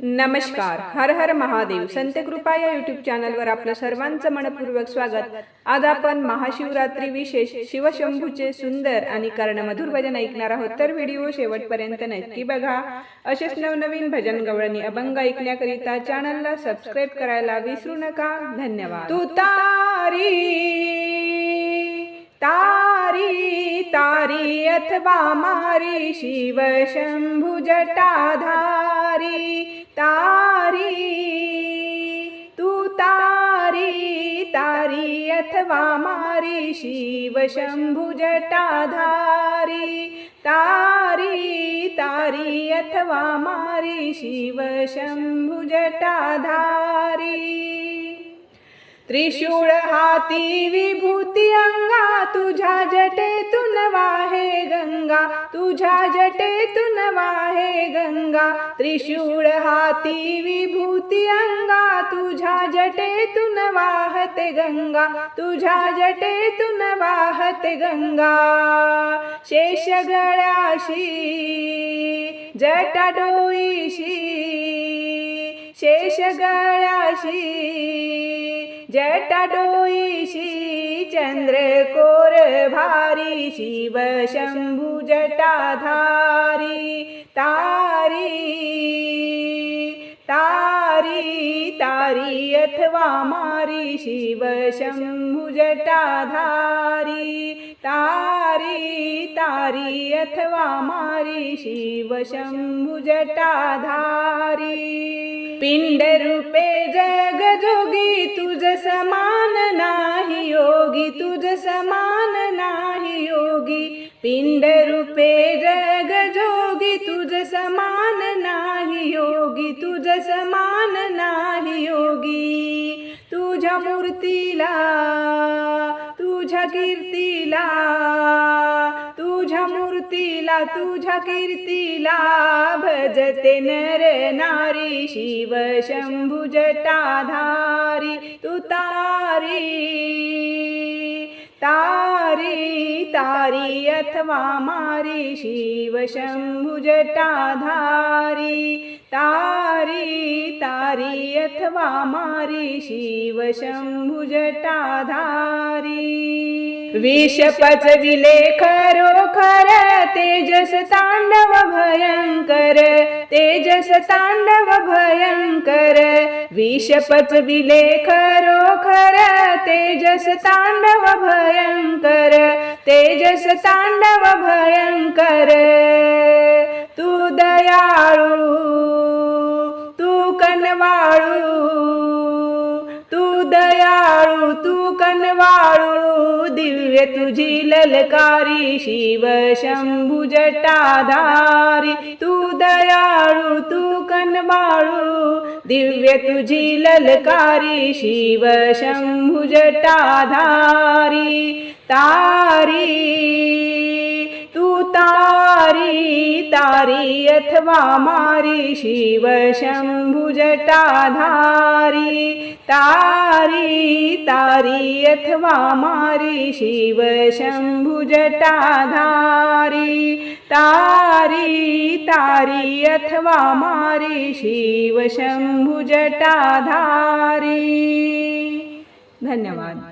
नमस्कार. हर हर महादेव. संत कृपा या युट्यूब चॅनलवर आपलं सर्वांचं मनपूर्वक स्वागत. आज आपण महाशिवरात्री विशेष शिवशंभूचे सुंदर आणि कर्णमधुर भजन ऐकणार आहोत. तर व्हिडिओ शेवटपर्यंत नक्की बघा. असेच नवनवीन भजन गवळणी अभंग ऐकण्याकरिता चॅनलला सबस्क्राईब करायला विसरू नका. धन्यवाद. तू तारी तारी तारी अथवा मारी शिव शंभू जटाधारी. तारी तू तारी तारी अथवा मारी शिव शंभु जटाधारी तारी तारी अथवा मारी शिव शंभु जटाधारी। त्रिशूळ हाती विभूती अंगा तुझ्या जटेतून वाहे गंगा तुझ्या जटेतून अंगा त्रिशूळ हाती विभूती अंगा तुझ्या जटेतून वाहते गंगा तुझ्या जटेतून वाहते गंगा. शेष गळ्याशी जटा डोईशी शेष गळ्याशी जटा डोईशी चंद्रकोर भारी शिव शंभू जटाधारी मारी अथवा मारी शिवशम्भुजटाधारी तारी तारी अथवा मारी शिवशम्भुजटाधारी पिण्डरूपे जगजोगी तुज समान नाही योगी तुज समान नाही योगी। पिण्डरूपे जगजोगी तुज समान नाही योगी तुज समान मूर्तीला तुझ्या कीर्तीला तुझ्या मूर्तीला तुझ्या कीर्तीला भजते नर नारी शिव शंभू जटाधारी तू तारी तारी तारी अथवा मारी शिव शंभू तारी तारी अथवा मारी शिव विष जटाधारी। विषपच खरो खरोखर तेजस तांडव भयंकर तेजस तांडव भयंकर। विषपच विले खरोखर तेजस तांडव भयंकर तेजस तांडव भयंकर तू दयाळू तू कनवाळू। दयाळू तू कनवाळू दिव्य तुझी ललकारी शिव शंभू जटाधारी. तू दयाळू तू कनवाळू दिव्य तुझी ललकारी शिव शंभू जटाधारी. तारी तारी तारी अथवा मारी शिव शम्भुजटाधारी तारी तारी अथवा मारी शिव शम्भुजटाधारी तारी तारी अथवा मारी शिव शम्भुजटाधारी धन्यवाद।